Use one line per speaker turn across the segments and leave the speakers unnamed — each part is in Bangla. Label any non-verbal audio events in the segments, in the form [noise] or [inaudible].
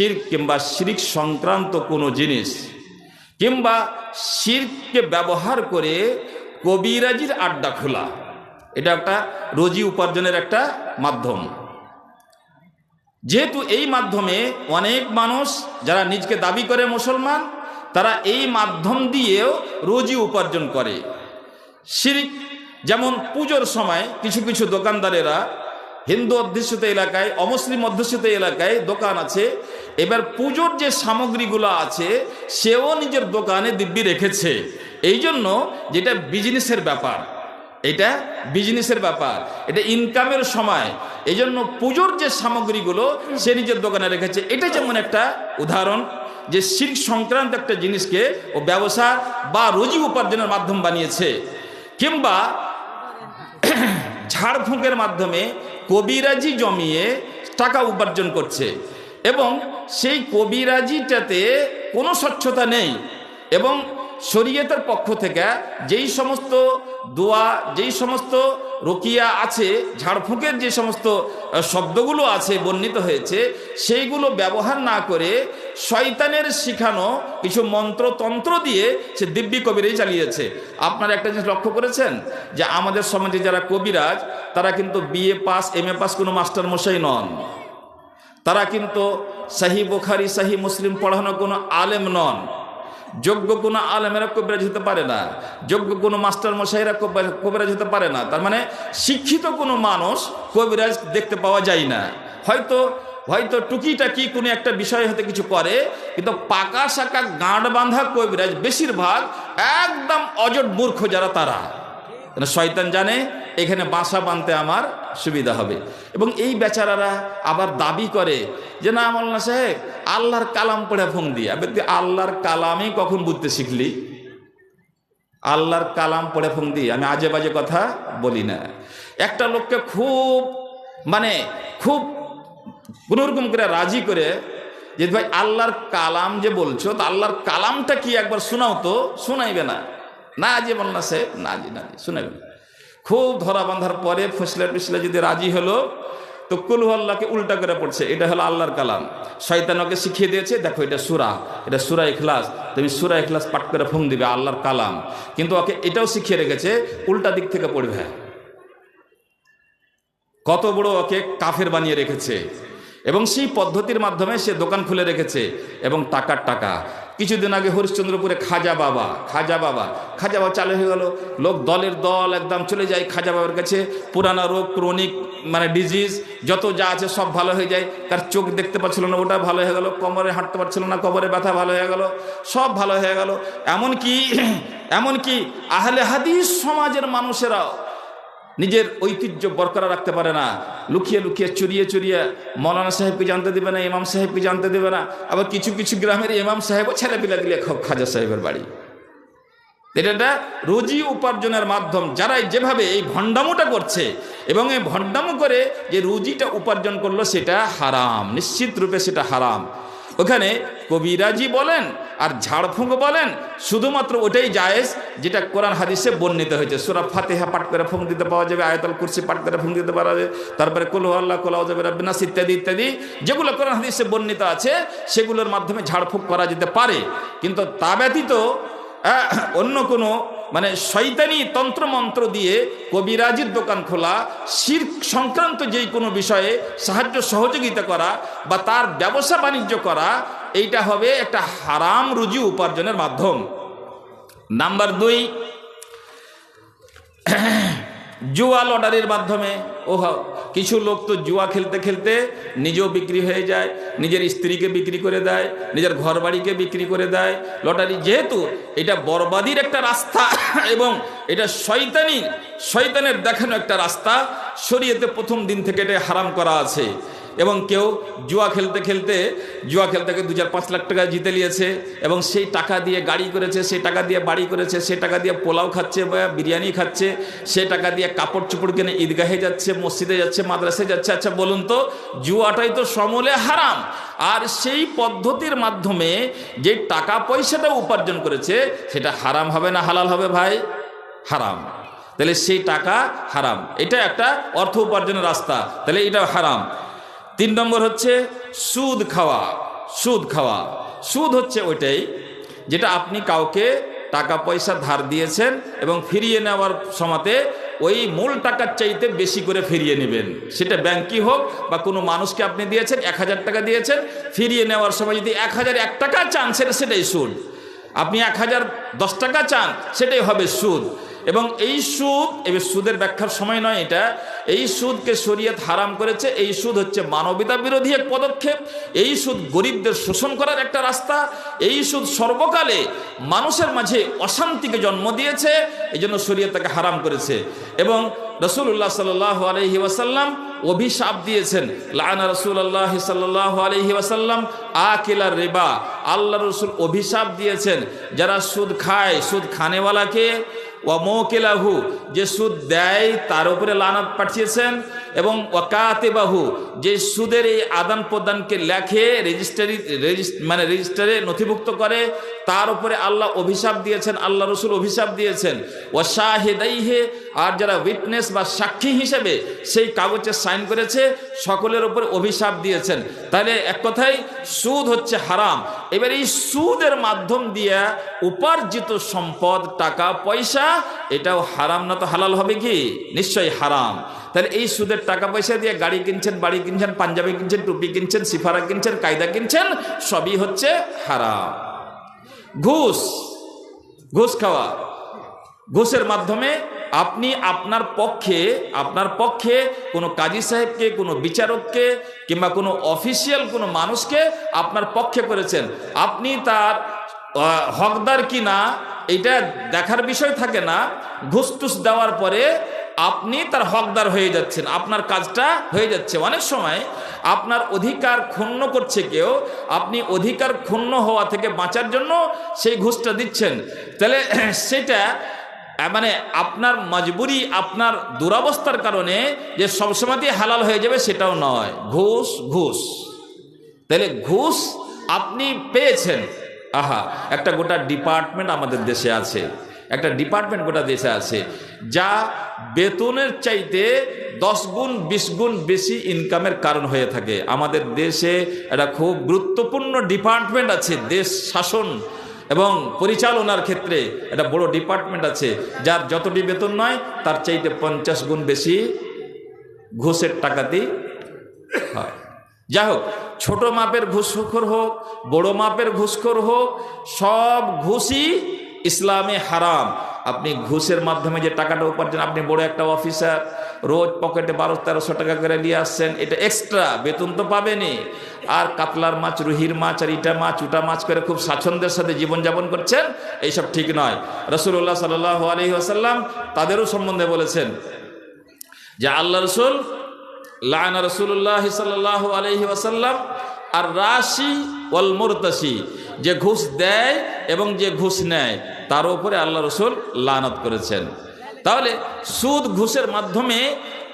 শির কিংবা শিরিক সংক্রান্ত কোনো জিনিস, কিংবা শিরকে ব্যবহার করে কবিরাজির আড্ডা খোলা, এটা একটা রোজি উপার্জনের একটা মাধ্যম। যেহেতু এই মাধ্যমে অনেক মানুষ যারা নিজকে দাবি করে মুসলমান, তারা এই মাধ্যম দিয়েও রোজি উপার্জন করে। শিরিক, যেমন পুজোর সময় কিছু কিছু দোকানদারেরা হিন্দু অধ্যুষিত এলাকায়, অমুসলিম অধ্যুষিত এলাকায় দোকান আছে এবার পুজোর যে সামগ্রীগুলো আছে, সেও নিজের দোকানে দিব্যি রেখেছে। এই জন্য যেটা বিজনেসের ব্যাপার, এটা বিজনেসের ব্যাপার, এটা ইনকামের সময়। এই জন্য পুজোর যে সামগ্রীগুলো, সে নিজের দোকানে রেখেছে। এটা যেমন একটা উদাহরণ যে শিল্ক সংক্রান্ত একটা জিনিসকে ও ব্যবসা বা রুজি উপার্জনের মাধ্যম বানিয়েছে। কিংবা ঝাড়ফুঁকের মাধ্যমে কবিরাজি জমিয়ে টাকা উপার্জন করছে। এবং সেই কবিরাজিটাতে কোনো স্বচ্ছতা নেই। এবং শরীয়তের পক্ষ থেকে যেই সমস্ত দোয়া, যেই সমস্ত রকিয়া আছে, ঝাড়ফুঁকের যে সমস্ত শব্দগুলো আছে বর্ণিত হয়েছে, সেইগুলো ব্যবহার না করে শয়তানের শিখানো কিছু মন্ত্রতন্ত্র দিয়ে সে দিব্যি কবিরাই চালিয়েছে। আপনারা একটা জিনিস লক্ষ্য করেছেন? যে আমাদের সমাজে যারা কবিরাজ, তারা কিন্তু BA pass M A pass কোনো মাস্টার মশাই নন। তারা কিন্তু সাহি বোখারি, সাহি মুসলিম পড়ানো কোনো আলেম নন। যোগ্য কোনো আলেমেরা কবিরাজ হতে পারে না। যোগ্য কোনো মাস্টার মশাইরা কবিরা- হতে পারে না। তার মানে শিক্ষিত কোনো মানুষ কবিরাজ দেখতে পাওয়া যায় না। হয়তো হয়তো টুকিটাকি কোনো একটা বিষয় হতে কিছু করে, কিন্তু পাকা শাকা গাঁট বাঁধা কবিরাজ বেশিরভাগ একদম অজট মূর্খ যারা তারা। শয়তান জানে, এখানে বাসা বাঁধতে আমার সুবিধা হবে। এবং এই বেচারারা আবার দাবি করে যে, না আমল্লা সাহেব, আল্লাহর কালাম পড়ে ফোন দিয়ে। তুই আল্লাহর কালামই কখন বুঝতে শিখলি? আল্লাহর কালাম পড়ে ফোন দিয়ে। আমি আজে বাজে কথা বলি না। একটা লোককে খুব মানে খুব কোনোরকম করে রাজি করে যে, ভাই, আল্লাহর কালাম যে বলছো, তো আল্লাহর কালামটা কি একবার শোনাও তো, শোনাইবে না। না যে বলনা সে না জি না জি, শোনাইবে না। খুব ধরা বাঁধার পরে ফসলে ফসলে যদি রাজি হলো, তো কুলহল্লাকে উল্টা করে পড়ছে। এটা হলো আল্লাহর কালাম। শয়তানকে শিখিয়ে দিয়েছে, দেখো, এটা সুরা। এটা সুরা ইখলাস। তুমি সুরা ইখলাস পাঠ করে ফোন দিবে, আল্লাহর কালাম। কিন্তু ওকে এটাও শিখিয়ে রেখেছে, উল্টা দিক থেকে পড়বে। কত বড় ওকে কাফের বানিয়ে রেখেছে। এবং সেই পদ্ধতির মাধ্যমে সে দোকান খুলে রেখেছে এবং টাকার টাকা। কিছুদিন আগে হরিশ্চন্দ্রপুরে খাজা বাবা খাজা বাবা খাজা বাবা চালু হয়ে গেল। লোক দলের দল একদম চলে যায় খাজা বাবার কাছে। পুরানা রোগ, ক্রনিক মানে ডিজিজ যত যা আছে সব ভালো হয়ে যায়। তার চোখ দেখতে পাচ্ছিল না, ওটা ভালো হয়ে গেল। কোমরে হাঁটতে পারছিল না, কোমরে ব্যথা ভালো হয়ে গেল। সব ভালো হয়ে গেল। এমনকি এমনকি আহলে হাদিস সমাজের মানুষেরাও নিজের ঐতিহ্য বরকরার রাখতে পারে না। লুকিয়ে লুকিয়ে, চুরিয়ে চুরিয়ে মৌলানা সাহেবকে জানতে দেবে না, ইমাম সাহেবকে জানতে দেবে না। আবার কিছু কিছু গ্রামের ইমাম সাহেবও ছেলে পিলা দিলে খাজা সাহেবের বাড়ি। এটা একটা রুজি উপার্জনের মাধ্যম। যারাই যেভাবে এই ভণ্ডামোটা করছে এবং এই ভণ্ডামো করে যে রুজিটা উপার্জন করল সেটা হারাম। নিশ্চিত রূপে সেটা হারাম। ওখানে কবিরাজি বলেন আর ঝাড়ফুঁক বলেন, শুধুমাত্র ওটাই জায়েজ যেটা কোরআন হাদিসে বর্ণিত হয়েছে। সুরা ফাতেহা পাঠ করে ফুঁক দিতে পাওয়া যাবে, আয়তাল কুরসি পাঠ করে ফুঁক দিতে পারা যাবে, তারপরে কুলহু আল্লাহ কোলাও যাবে রাব্বিনাস ইত্যাদি ইত্যাদি। যেগুলো কোরআন হাদিসে বর্ণিত আছে, সেগুলোর মাধ্যমে ঝাড়ফুঁক করা যেতে পারে। কিন্তু তা ব্যতীত অন্য কোনো মানে শৈতানি তন্ত্রমন্ত্র দিয়ে কবিরাজির দোকান খোলা, শির সংক্রান্ত যেই কোনো বিষয়ে সাহায্য সহযোগিতা করা বা তার ব্যবসা বাণিজ্য করা, এইটা হবে একটা হারাম রুজি উপার্জনের মাধ্যম। নাম্বার দুই জুয়া লটারির মাধ্যমে ও কিছু লোক তো জুয়া খেলতে খেলতে নিজেও বিক্রি হয়ে যায়, নিজের স্ত্রীকে বিক্রি করে দেয়, নিজের ঘর বাড়িকে বিক্রি করে দেয়। লটারি যেহেতু, এটা বরবাদির একটা রাস্তা [coughs] এবং এটা শয়তানি, শয়তানের দেখানো একটা রাস্তা, শরীয়তে প্রথম দিন থেকে এটা হারাম করা আছে। এবং কেউ জুয়া খেলতে খেলতে, জুয়া খেলতে দু চার পাঁচ লাখ টাকা জিতে নিয়েছে এবং সেই টাকা দিয়ে গাড়ি করেছে, সেই টাকা দিয়ে বাড়ি করেছে, সেই টাকা দিয়ে পোলাও খাচ্ছে বা বিরিয়ানি খাচ্ছে সে টাকা দিয়ে কাপড় চোপড় কিনে ঈদগাহে যাচ্ছে, মসজিদে যাচ্ছে, মাদ্রাসায় যাচ্ছে। আচ্ছা বলুন তো, জুয়াটাই তো সমলে হারাম। আর সেই পদ্ধতির মাধ্যমে যে টাকা পয়সাটা উপার্জন করেছে, সেটা হারাম হবে না হালাল হবে ভাই? হারাম। তাহলে সেই টাকা হারাম। এটা একটা অর্থ উপার্জনের রাস্তা। তাহলে এটা হারাম। তিন নম্বর হচ্ছে সুদ খাওয়া সুদ খাওয়া। সুদ হচ্ছে ওইটাই যেটা আপনি কাউকে টাকা পয়সা ধার দিয়েছেন এবং ফিরিয়ে নেওয়ার সময়তে ওই মূল টাকার চাইতে বেশি করে ফিরিয়ে নেবেন। সেটা ব্যাংকই হোক বা কোনো মানুষকে আপনি দিয়েছেন, এক হাজার টাকা দিয়েছেন, ফিরিয়ে নেওয়ার সময় যদি এক হাজার এক টাকা চান, সেটা সেটাই সুদ। আপনি এক হাজার দশ টাকা চান, সেটাই হবে সুদ। এবং এই সুদ এবার সুদের ব্যাখ্যার সময় নয় এটা, এই সুদকে শরীয়ত হারাম করেছে, এই সুদ হচ্ছে মানবতা বিরোধী এক পদক্ষেপ, এই সুদ গরিবদের শোষণ করার একটা রাস্তা, এই সুদ সর্বকালে মানুষের মাঝে অশান্তিকে জন্ম দিয়েছে এই জন্য শরীয়ত তাকে হারাম করেছে। এবং রসুল্লাহ সাল আলহি ওয়াসাল্লাম অভিশাপ দিয়েছেন লানা রসুল্লাহ সাল্লাহ আলহি ওয়াসাল্লাম আকিলা রেবা আল্লাহ রসুল অভিশাপ দিয়েছেন, যারা সুদ খায়, সুদ খানেওয়ালাকে ওয়ামোকেলাহু যে সুদ দেয় তার উপরে লানত পাঠিয়েছেন, এবং ওয়াকাতেবাহু যে সুদের এই আদান প্রদানকে লেখে রেজিস্টারি মানে রেজিস্টারে নথিভুক্ত করে তার উপরে আল্লাহ অভিশাপ দিয়েছেন, আল্লাহ রসুল অভিশাপ দিয়েছেন। ওয়াশাহেদাইহে আর যারা উইটনেস বা সাক্ষী হিসেবে সেই কাগজে সাইন করেছে, সকলের উপর অভিশাপ দিয়েছেন। তাহলে এক কথায়, সুদ হচ্ছে হারাম। এবার এই সুদের মাধ্যম দিয়ে উপার্জিত সম্পদ, টাকা, পয়সা, এটাও হারাম না তো হালাল হবে কি? নিশ্চয়ই হারাম। তাহলে এই সুদের টাকা, পয়সা দিয়ে গাড়ি কিনছেন, বাড়ি কিনছেন, পাঞ্জাবি কিনছেন, টুপি কিনছেন, সিফারা কিনছেন, কায়দা কিনছেন, সবই হচ্ছে হারাম। ঘুষ ঘুষ খাওয়া। ঘুষের মাধ্যমে আপনি আপনার পক্ষে আপনার পক্ষে কোনো কাজী সাহেবকে, কোনো বিচারককে কিংবা কোনো অফিসিয়াল কোনো মানুষকে আপনার পক্ষে করেছেন। আপনি তার হকদার কি না এটা দেখার বিষয় থাকে না। ঘুষ দেওয়ার পরে আপনি তার হকদার হয়ে যাচ্ছেন, আপনার কাজটা হয়ে যাচ্ছে। অনেক সময় আপনার অধিকার ক্ষুণ্ণ করছে কেউ, আপনি অধিকার ক্ষুণ্ণ হওয়া থেকে বাঁচার জন্য সেই ঘুষটা দিচ্ছেন। তাহলে [clears throat] সেটা মানে আপনার মজবুরি, আপনার দুরাবস্থার কারণে যে সবসময়তেই হালাল হয়ে যাবে সেটাও নয়। ঘুষ ঘুষ। তাহলে ঘুষ আপনি পেয়েছেন। আহা, একটা গোটা ডিপার্টমেন্ট আমাদের দেশে আছে। একটা ডিপার্টমেন্ট গোটা দেশে আছে, যা বেতনের চাইতে দশ গুণ, বিশ গুণ বেশি ইনকামের কারণ হয়ে থাকে। আমাদের দেশে একটা খুব গুরুত্বপূর্ণ ডিপার্টমেন্ট আছে, দেশ শাসন এবং পরিচালনার ক্ষেত্রে একটা বড় ডিপার্টমেন্ট আছে, যার যতটি বেতন নয়, তার চাইতে পঞ্চাশ গুণ বেশি ঘুষের টাকাতেই হয়। যাই হোক, ছোট মাপের ঘুষখোর হোক, বড় মাপের ঘুষখোর হোক, সব ঘুষই ইসলামে হারাম। আপনি ঘুষের মাধ্যমে যে টাকাটা উপার্জন, আপনি বড় একটা অফিসার, রোজ পকেটে বারো তেরোশো টাকা করে নিয়ে আসছেন, এটা এক্সট্রা বেতন তো পাবেনি আর কাতলার মাছ, রুহির মাছ আর ইটা মাছ, উটা মাছ করে খুব স্বাচ্ছন্দ্যের সাথে জীবনযাপন করছেন, এইসব ঠিক নয়। রসুল্লাহ সাল আলহি আসাল্লাম তাদেরও সম্বন্ধে বলেছেন যে আল্লাহ রসুল, লানা রসুল্লাহ সাল্লাহ আলহি ওয়াসাল্লাম আর রাশি ওয়াল মুরতাসি, যে ঘুষ দেয় এবং যে ঘুষ নেয়, তার উপরে আল্লাহ রসুল লানত করেছেন। তাহলে সুদ ঘুষের মাধ্যমে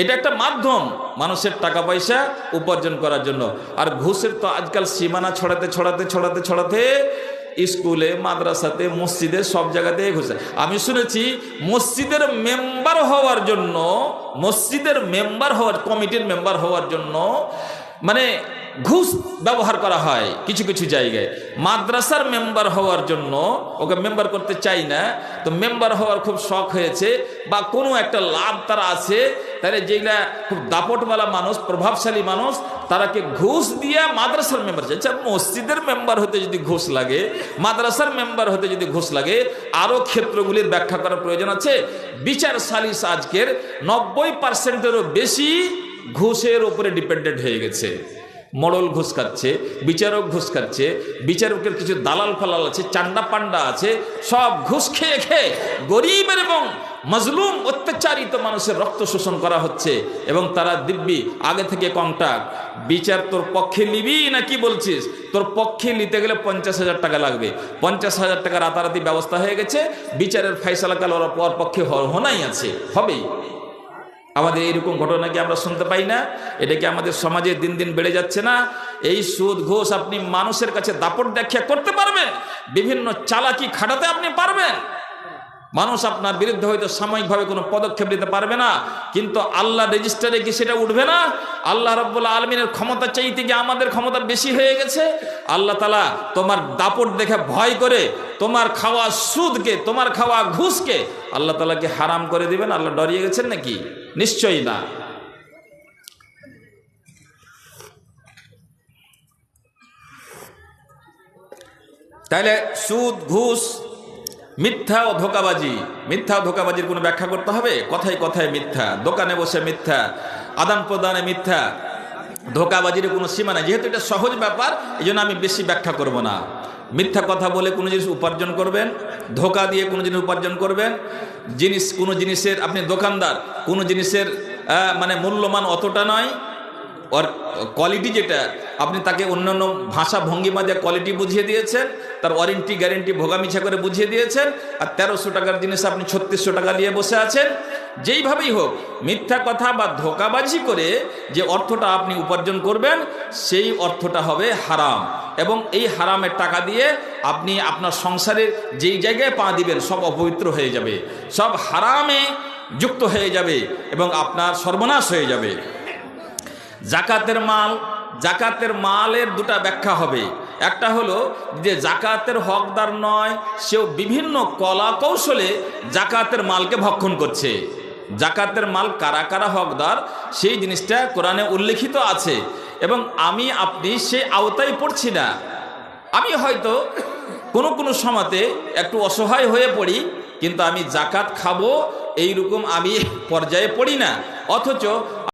এটা একটা মাধ্যম মানুষের টাকা পয়সা উপার্জন করার জন্য। আর ঘুষের তো আজকাল সীমানা ছড়াতে ছড়াতে ছড়াতে ছড়াতে স্কুলে, মাদ্রাসাতে, মসজিদে সব জায়গাতে ঘুষে আমি শুনেছি মসজিদের মেম্বার হওয়ার জন্য, মসজিদের মেম্বার হওয়ার, কমিটির মেম্বার হওয়ার জন্য মানে ঘুষ ব্যবহার করা হয় কিছু কিছু জায়গায়। মাদ্রাসার মেম্বার হওয়ার জন্য ওকে মেম্বার করতে চাই না, তো মেম্বার হওয়ার খুব শখ হয়েছে বা কোনো একটা লাভ তারা আছে, তাহলে যেগুলা খুব দাপটওয়ালা মানুষ, প্রভাবশালী মানুষ তারাকে ঘুষ দিয়ে মাদ্রাসার মেম্বার আচ্ছা মসজিদের মেম্বার হতে যদি ঘুষ লাগে, মাদ্রাসার মেম্বার হতে যদি ঘুষ লাগে আরও ক্ষেত্রগুলির ব্যাখ্যা করার প্রয়োজন আছে। বিচার সালিস আজকের নব্বই পার্সেন্টেরও বেশি ঘুষের উপরে ডিপেন্ডেন্ট হয়ে গেছে। মডল ঘুষ খাচ্ছে, বিচারক ঘুষ খাচ্ছে, বিচারকের কিছু দালাল ফালাল আছে, চান্ডা পান্ডা আছে, সব ঘুষ খেয়ে খেয়ে গরিবের এবং মজলুম অত্যাচারিত মানুষের রক্ত শোষণ করা হচ্ছে এবং তারা দিব্যি আগে থেকে কন্ট্যাক্ট বিচার তোর পক্ষে নিবি না কি বলছিস? তোর পক্ষে নিতে গেলে পঞ্চাশ হাজার টাকা লাগবে। পঞ্চাশ হাজার টাকা রাতারাতি ব্যবস্থা হয়ে গেছে, বিচারের ফাইসলা কাল ওরা পর পক্ষে হনাই আছে, হবেই। আমাদের এইরকম ঘটনা কি আমরা শুনতে পাই না? এটা কি আমাদের সমাজে দিন দিন বেড়ে যাচ্ছে না? এই সুদ, ঘোষ আপনি মানুষের কাছে দাপট ব্যাখ্যা করতে পারবেন? বিভিন্ন চালাকি খাটাতে আপনি পারবেন? মানুষ আপনার বিরুদ্ধে হয়তো সাময়িকভাবে কোনো পদক্ষেপ নিতে পারবে না, কিন্তু আল্লাহ রেজিস্টারে কি সেটা উঠবে না? আল্লাহ রব্বুল আলমিনের ক্ষমতা চাইতে গিয়ে আমাদের ক্ষমতা বেশি হয়ে গেছে? আল্লাহ তালা তোমার দাপট দেখে ভয় করে, তোমার খাওয়া সুদকে, তোমার খাওয়া ঘুষকে আল্লাহ তালাকে হারাম করে দিবেন? আল্লাহ ডরিয়ে গেছেন নাকি? নিশ্চয়ই না। তাহলে সুদ, ঘুষ মিথ্যা ও ধোকাবাজি, মিথ্যা ও ধোকাবাজির কোনো ব্যাখ্যা করতে হবে? কথায় কথায় মিথ্যা, দোকানে বসে মিথ্যা, আদান প্রদানে মিথ্যা, ধোকাবাজির কোনো সীমা নেই। যেহেতু এটা সহজ ব্যাপার এই আমি বেশি ব্যাখ্যা করব না। মিথ্যা কথা বলে কোনো জিনিস উপার্জন করবেন, ধোকা দিয়ে কোনো জিনিস উপার্জন করবেন, জিনিস কোনো জিনিসের, আপনি দোকানদার, কোনো জিনিসের মানে মূল্যমান অতটা নয়। ওর কোয়ালিটি যেটা, আপনি তাকে অন্যান্য ভাষা ভঙ্গিমা দিয়ে কোয়ালিটি বুঝিয়ে দিয়েছেন, তার ওয়ারেন্টি গ্যারেন্টি ভোগামিছা করে বুঝিয়ে দিয়েছেন, আর তেরোশো টাকার জিনিস আপনি ছত্রিশশো টাকা নিয়ে বসে আছেন। যেইভাবেই হোক, মিথ্যা কথা বা ধোকাবাজি করে যে অর্থটা আপনি উপার্জন করবেন, সেই অর্থটা হবে হারাম। এবং এই হারামের টাকা দিয়ে আপনি আপনার সংসারের যেই জায়গায় পা দিবেন, সব অপবিত্র হয়ে যাবে। সব হারামে যুক্ত হয়ে যাবে এবং আপনার সর্বনাশ হয়ে যাবে। জাকাতের মাল, জাকাতের মালের দুটা ব্যাখ্যা হবে। একটা হলো যে জাকাতের হকদার নয়, সেও বিভিন্ন কলা কৌশলে জাকাতের মালকে ভক্ষণ করছে। জাকাতের মাল কারা কারা হকদার, সেই জিনিসটা কোরআনে উল্লেখিত আছে। এবং আমি, আপনি সেই আওতায় পড়ছি না। আমি হয়তো কোনো কোনো সময়তে একটু অসহায় হয়ে পড়ি, কিন্তু আমি জাকাত খাব, এইরকম আমি পর্যায়ে পড়ি না। অথচ